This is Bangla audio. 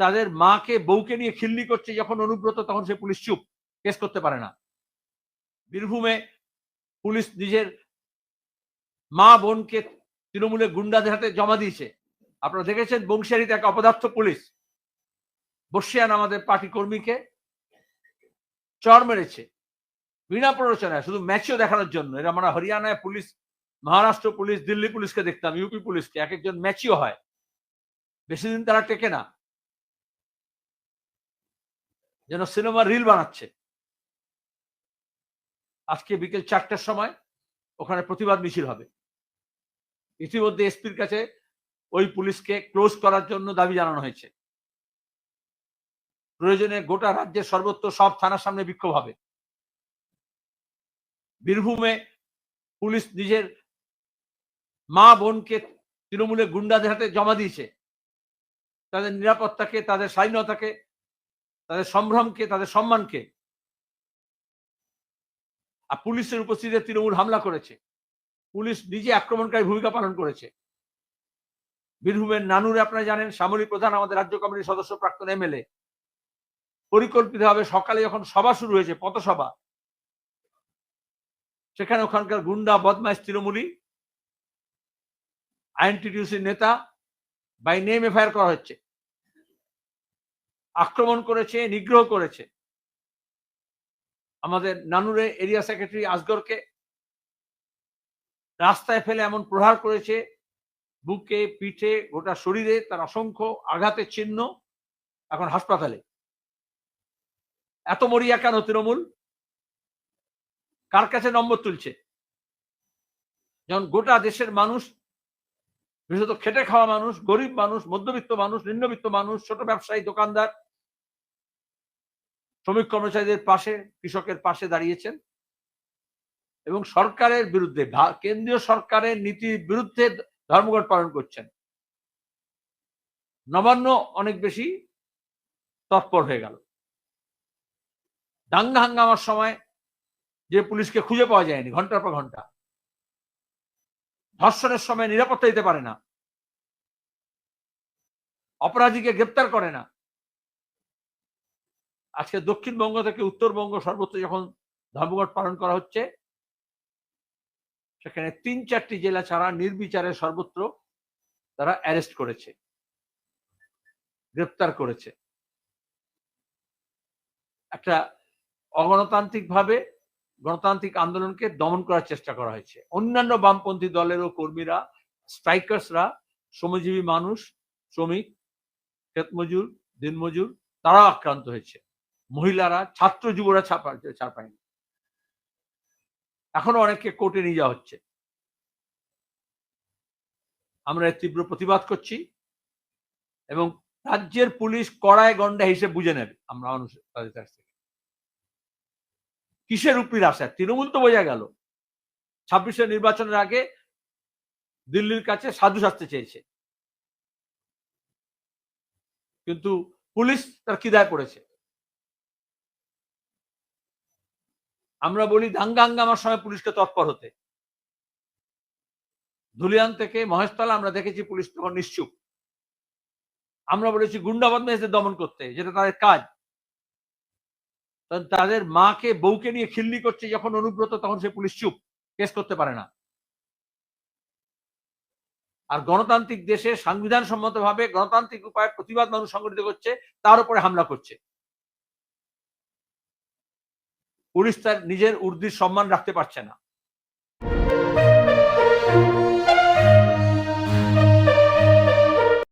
তাদের মাকে, বউকে নিয়ে খিল্লি করছে, যখন অনুব্রত, তখন সে পুলিশ চুপ, কেস করতে পারে না। বীরভূমে পুলিশ নিজের মা বোনকে তৃণমূলের গুন্ডাদের হাতে জমা দিয়েছে। আপনারা দেখেছেন বংশিয়ারিতে এক অপদার্থ পুলিশ, বর্ষিয়ান আমাদের পার্টি কর্মীকে চর মেরেছে। বিনা প্ররোচনায়, শুধু ম্যাচও দেখানোর জন্য। এরা আমরা হরিয়ানায় পুলিশ, মহারাষ্ট্র পুলিশ, দিল্লি পুলিশকে দেখতাম, ইউপি পুলিশকে। এক একজন ম্যাচিও হয়। বেশি দিন তারা টেকে না। যেন সিনেমার রিল বানাচ্ছে। আজকে বিকেল চারটার সময় ওখানে প্রতিবাদ মিছিল হবে। ইতিমধ্যে এসপির কাছে ওই পুলিশকে ক্লোজ করার জন্য দাবি জানানো হয়েছে। প্রয়োজনে গোটা রাজ্যের সর্বত্র সব থানার সামনে বিক্ষোভ হবে। বীরভূমে পুলিশ নিজের মা বোনকে তৃণমূলের গুন্ডাদের হাতে জমা দিয়েছে। তাদের নিরাপত্তাকে, তাদের স্বাধীনতাকে তাদের সম্ভ্রমকে, তাদের সম্মানকে। আর পুলিশের উপস্থিতিতে তৃণমূল হামলা করেছে। পুলিশ নিজে আক্রমণকারী ভূমিকা পালন করেছে। বীরভূমের নানুরে আপনারা জানেন, সামরিক প্রধান আমাদের রাজ্য কমিটির সদস্য, প্রাক্তন এমএলএ। পরিকল্পিতভাবে সকালে যখন সভা শুরু হয়েছে, পথসভা, সেখানে ওখানকার গুন্ডা, বদমাইশ তৃণমূলী আইএনটিটিউসির নেতা, বাই নেম এফআইআর করা হচ্ছে। আক্রমণ করেছে, নিগ্রহ করেছে। আমাদের নানুরে এরিয়া সেক্রেটারি আসগরকে রাস্তায় ফেলে এমন প্রহার করেছে, বুকে, পিঠে, গোটা শরীরে তার অসংখ্য আঘাতের চিহ্ন এখন হাসপাতালে। এত মরিয়া কেন তৃণমূল? কার কাছে নম্বর তুলছে? যেমন গোটা দেশের মানুষ বিশেষত খেটে খাওয়া মানুষ, গরিব মানুষ, মধ্যবিত্ত মানুষ, নিম্নবিত্ত মানুষ, ছোট ব্যবসায়ী, দোকানদার, শ্রমিক কর্মচারীদের পাশে, কৃষকের পাশে দাঁড়িয়েছেন এবং সরকারের বিরুদ্ধে কেন্দ্রীয় সরকারের নীতির বিরুদ্ধে ধর্মঘট পালন করছেন। নবান্ন অনেক বেশি তৎপর হয়ে গেল। দাঙ্গা হাঙ্গামার সময় যে পুলিশকে খুঁজে পাওয়া যায়নি, ঘণ্টার পর ঘণ্টা। ধর্ষণের সময় নিরাপত্তা দিতে পারে না। অপরাধীকে গ্রেপ্তার করে না। আজকে দক্ষিণবঙ্গ থেকে উত্তরবঙ্গ সর্বত্র যখন ধর্মঘট পালন করা হচ্ছে, সেখানে তিন চারটি জেলা ছাড়া নির্বিচারে সর্বত্র তারা অ্যারেস্ট করেছে, গ্রেপ্তার করেছে। একটা অগণতান্ত্রিক ভাবে গণতান্ত্রিক আন্দোলনকে দমন করার চেষ্টা করা হয়েছে। অন্যান্য বামপন্থী দলেরও কর্মীরা, স্ট্রাইকার্সরা, শ্রমজীবী মানুষ, শ্রমিক ক্ষেতমজুর দিনমজুর, তারাও আক্রান্ত হয়েছে। মহিলারা, ছাত্র যুবরা ছাপা ছাড় পায়নি এখনও অনেককে কোর্টে নিয়ে যাওয়া হচ্ছে। আমরা তীব্র প্রতিবাদ করছি এবং রাজ্যের পুলিশ কড়ায় গন্ডা হিসেবে বুঝে নেবে। আমরা মানুষ তাদের কাছ থেকে। কিসের উপর আশা তৃণমূল তো বোঝা গেল। ছাব্বিশের নির্বাচনের আগে দিল্লির কাছে সাধু সাজতে চেয়েছে। কিন্তু পুলিশ তার কিদায় পড়েছে আমরা বলি দাঙ্গা হাঙ্গামার সময় পুলিশকে তৎপর হতে। ধুলিয়ান থেকে মহেশতলা আমরা দেখেছি পুলিশ তখন নিশ্চুপ। আমরা বলেছি, গুন্ডা বদমাইশদের দমন করতে। যেটা তাদের কাজ। তাদের মাকে, বউকে নিয়ে খিল্লি করছে, যখন অনুব্রত, তখন সে পুলিশ চুপ, কেস করতে পারে না। আর গণতান্ত্রিক দেশে সংবিধান সম্মতভাবে গণতান্ত্রিক উপায়ে প্রতিবাদ মানুষ সংগঠিত করছে, তার উপরে হামলা করছে। পুলিশ তার নিজের উর্দির সম্মান রাখতে পারছে না।